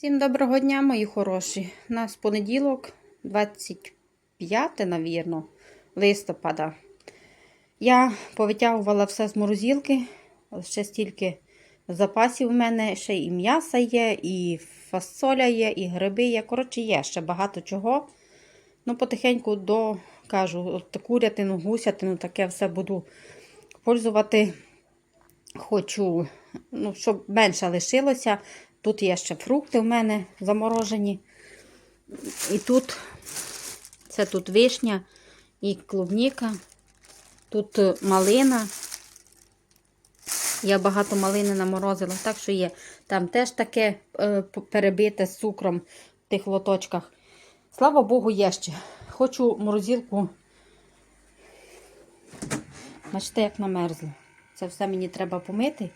Всім доброго дня, мої хороші. У нас понеділок, 25, навірно, листопада. Я повитягувала все з морозилки. Ще стільки запасів у мене, ще і м'яса є, і фасоля є, і гриби є. Коротше, є ще багато чого. Ну, потихеньку до, кажу, курятину, гусятину, таке все буду пользувати. Хочу, ну, щоб менше лишилося. Тут є ще фрукти в мене заморожені. І тут це тут вишня і клубніка. Тут е, малина. Я багато малини наморозила, так що є. Там теж таке е, перебите з цукром в тих лоточках. Слава Богу, є ще. Хочу морозилку. Бачите, як намерзло. Це все мені треба помити,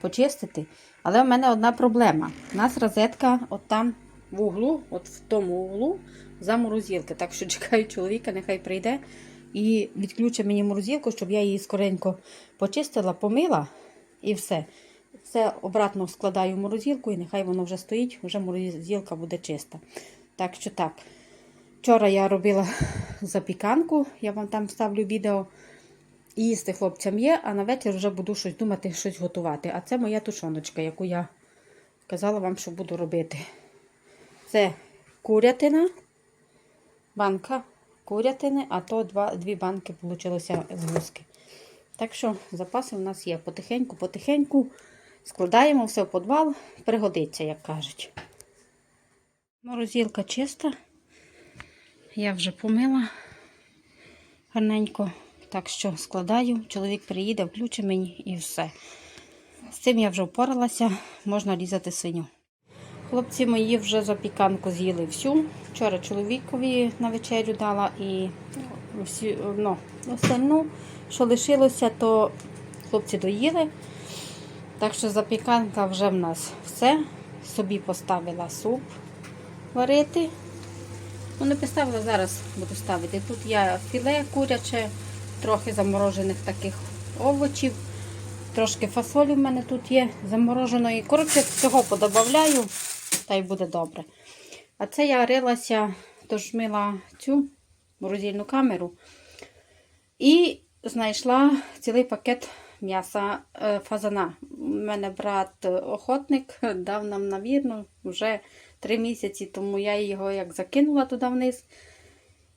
почистити. Але в мене одна проблема. У нас розетка от там в углу, от в тому углу, за морозилки. Так що чекаю чоловіка, нехай прийде і відключить мені морозилку, щоб я її скоренько почистила, помила і все. Все обратно складаю в морозилку і нехай воно вже стоїть, вже морозилка буде чиста. Так що так. Вчора я робила запіканку, я вам там ставлю відео. Їсти хлопцям є, а на вечір вже буду щось думати, щось готувати. А це моя тушоночка, яку я казала вам, що буду робити. Це курятина, банка курятини, а то два, дві банки вийшло з гуски. Так що запаси у нас є. Потихеньку, потихеньку складаємо все в підвал, пригодиться, як кажуть. Морозилка чиста. Я вже помила гарненько. Так що складаю, чоловік приїде, включить мені і все. З цим я вже впоралася, можна різати свиню. Хлопці мої вже запіканку з'їли всю. Вчора чоловікові на вечерю дала і всі, ну, остальну, що лишилося, то хлопці доїли. Так що запіканка вже в нас все. Собі поставила суп варити. Ну, не поставила, зараз буду ставити. Тут я філе куряче трохи заморожених таких овочів. Трошки фасолі в мене тут є замороженої. Коротше, всього подобавляю, та й буде добре. А це я рилася, тож мила цю морозильну камеру і знайшла цілий пакет м'яса е, фазана. У мене брат охотник дав нам навірно вже три місяці, тому я його як закинула туди вниз.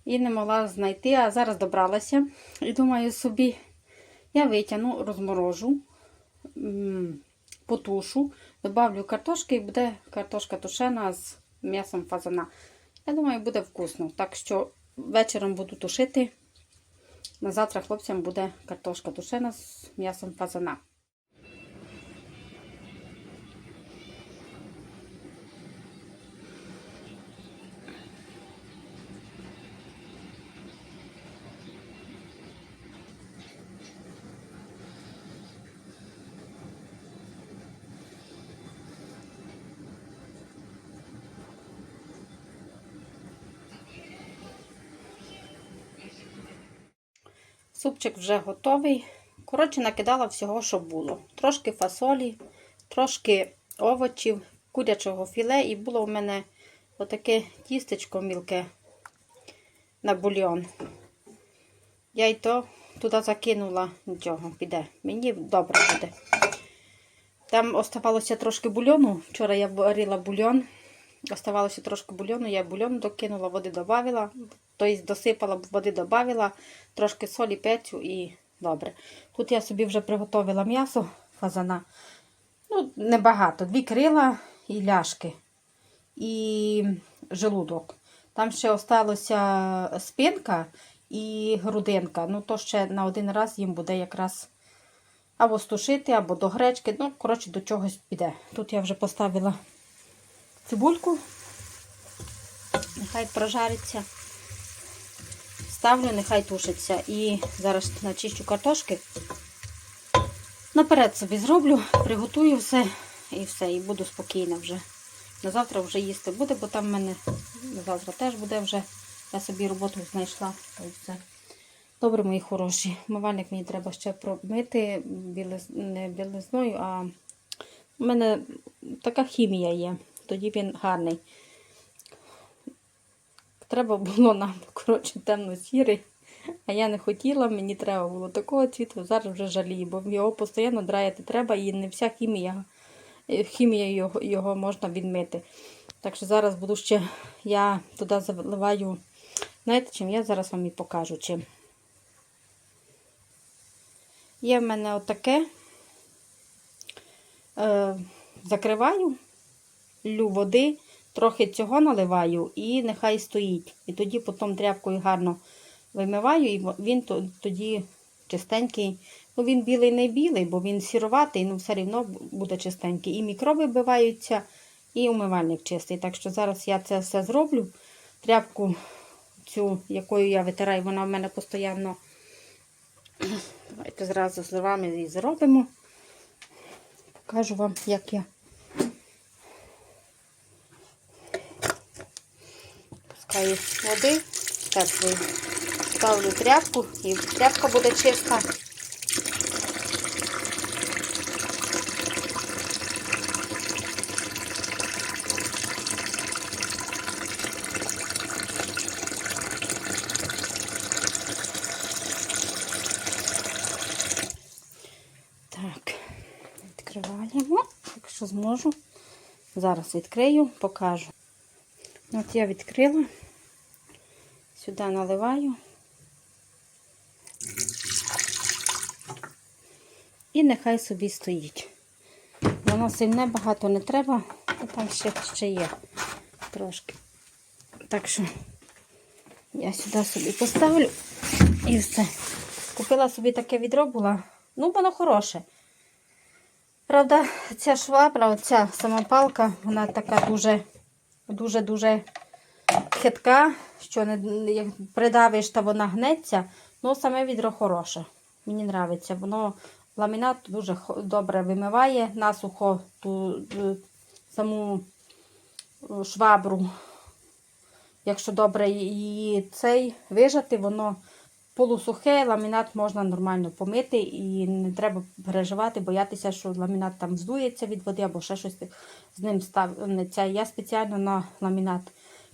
І не могла знайти, а зараз добралася. І думаю собі, я витягну, розморожу, потушу, добавлю картошки і буде картошка тушена з м'ясом фазана. Я думаю, буде вкусно. Так що вечором буду тушити. На завтра хлопцям буде картошка тушена з м'ясом фазана. Супчик вже готовий. Коротше, накидала всього, що було. Трошки фасолі, трошки овочів, курячого філе, і було в мене отаке тістечко мілке на бульйон. Я й то туди закинула, нічого, піде. Мені добре буде. Там оставалося трошки бульйону. Вчора я варила бульйон. Оставалося трошки бульйону, я бульйон докинула, води додавала, тобто досипала, води додавала, трошки солі, пецю і добре. Тут я собі вже приготувала м'ясо фазана. Ну, небагато. Дві крила і ляшки, і желудок. Там ще осталося спинка і грудинка. Ну, то ще на один раз їм буде якраз або стушити, або до гречки. Ну, коротше, до чогось піде. Тут я вже поставила цибульку, нехай прожариться. Ставлю, нехай тушиться. І зараз начищу картошки. Наперед собі зроблю, приготую все і все, і буду спокійна вже. На завтра вже їсти буде, бо там в мене на завтра теж буде вже. Я собі роботу знайшла. все. Добре, мої хороші. Мивальник мені треба ще промити білиз... не білизною, а в мене така хімія є. Тоді він гарний. Треба було нам, коротше, темно-сірий. А я не хотіла, мені треба було такого цвіту, зараз вже жалію, бо його постійно драяти треба і не вся хімія, е, хімія його, його можна відмити. Так що зараз буду ще, я туди заливаю, знаєте чим? Я зараз вам і покажу чим. Є в мене отаке, е, закриваю, води, трохи цього наливаю і нехай стоїть. І тоді потім тряпкою гарно вимиваю, і він тоді чистенький. Ну, він білий не білий, бо він сіроватий, ну все рівно буде чистенький. І мікроби вбиваються, і умивальник чистий. Так що зараз я це все зроблю. Тряпку цю, якою я витираю, вона в мене постійно. Давайте зразу з вами її зробимо. Покажу вам, як я. Пускаю води, теплої. Ставлю тряпку і тряпка буде чиста. Відкриваємо, якщо зможу. Зараз відкрию, покажу. От я відкрила, сюди наливаю. І нехай собі стоїть. Воно сильне багато не треба, а там ще, ще є трошки. Так що я сюди собі поставлю і все. Купила собі таке відро була. Ну, воно хороше. Правда, ця швабра, оця сама палка, вона така дуже, дуже-дуже хитка, що не, як придавиш, то вона гнеться. Ну, саме відро хороше. Мені подобається. Воно ламінат дуже добре вимиває насухо ту е, саму е, швабру. Якщо добре її цей вижати, воно полусухе, ламінат можна нормально помити і не треба переживати, боятися, що ламінат там здується від води або ще щось з ним станеться. Я спеціально на ламінат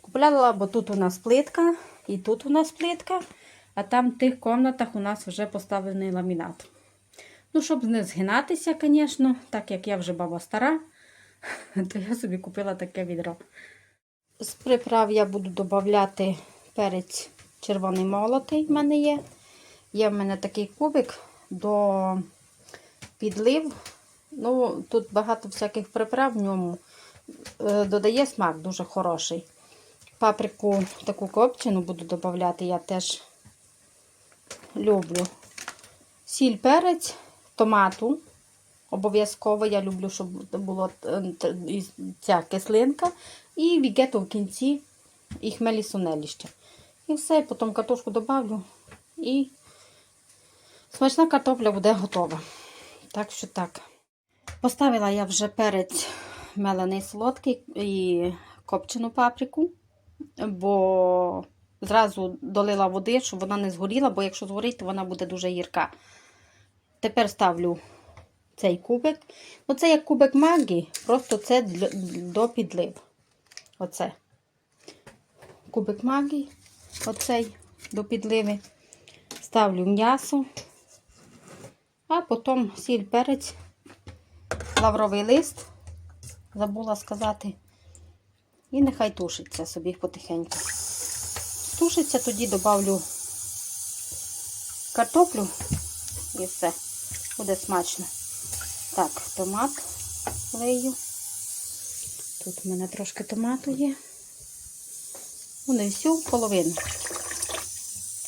купляла, бо тут у нас плитка і тут у нас плитка, а там в тих кімнатах у нас вже поставлений ламінат. Ну, щоб не згинатися, звісно, так як я вже баба стара, то я собі купила таке відро. З приправ я буду додати перець червоний молотий в мене є. Є в мене такий кубик до підлив. Ну, Тут багато всяких приправ в ньому. Е, Додає смак дуже хороший. Паприку таку копчену буду додати, я теж люблю. Сіль, перець, томату. Обов'язково я люблю, щоб була ця кислинка. І вігету в кінці і хмелі сунелі ще. І все, потім картошку добавлю і смачна картопля буде готова. Так що так. Поставила я вже перець мелений солодкий і копчену паприку, бо зразу долила води, щоб вона не згоріла, бо якщо згорить, то вона буде дуже гірка. Тепер ставлю цей кубик. Оце як кубик магі, просто це до підлив. Оце. Кубик магії, оцей до підливи. Ставлю м'ясо, а потім сіль, перець, лавровий лист, забула сказати. І нехай тушиться собі потихеньку. Тушиться, тоді додавлю картоплю і все. Буде смачно. Так, томат лию. Тут у мене трошки томату є. Не всю половину.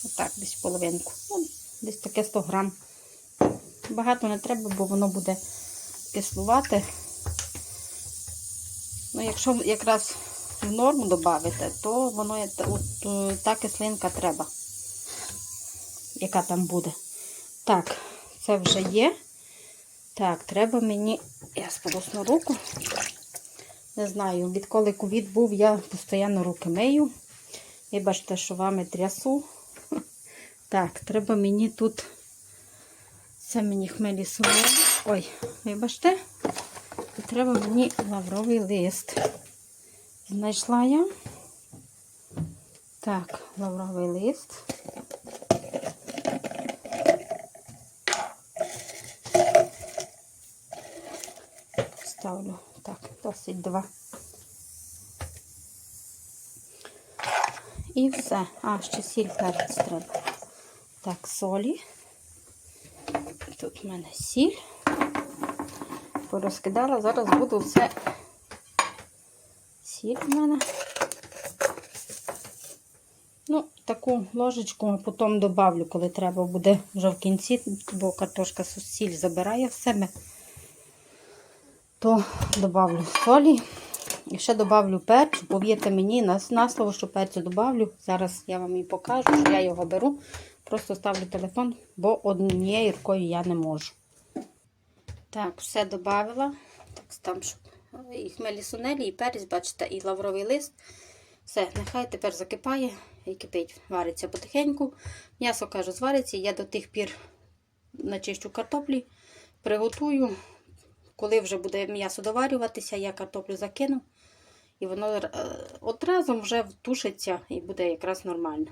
Отак, десь половинку. Ну, десь таке 100 грам. Багато не треба, бо воно буде кислувати. Ну, якщо якраз в норму додати, то воно от, е, та кислинка треба, яка там буде. Так, це вже є. Так, треба мені. Я сполосну руку. Не знаю, відколи ковід був, я постійно руки мию. Вибачте, що вами трясу. Так, треба мені тут. Це мені хмелі солоні. Ой, вибачте. Треба мені лавровий лист. Знайшла я. Так, лавровий лист. Ставлю так, досить два. І все. А, ще сіль перець треба. Так, солі. Тут в мене сіль. Порозкидала. Зараз буду все. Сіль в мене. Ну, таку ложечку потім добавлю, коли треба буде вже в кінці, бо картошка сіль забирає в себе. То добавлю солі. І ще добавлю перцю. Повірте мені, на, на слово, що перцю добавлю. Зараз я вам і покажу, що я його беру. Просто ставлю телефон, бо однією рукою я не можу. Так, все додавила. Так, там щоб і хмелі сунелі, і перець, бачите, і лавровий лист. Все, нехай тепер закипає і кипить, вариться потихеньку. М'ясо, кажу, звариться. Я до тих пір начищу картоплі, приготую. Коли вже буде м'ясо доварюватися, я картоплю закину. І воно е, от вже втушиться і буде якраз нормально.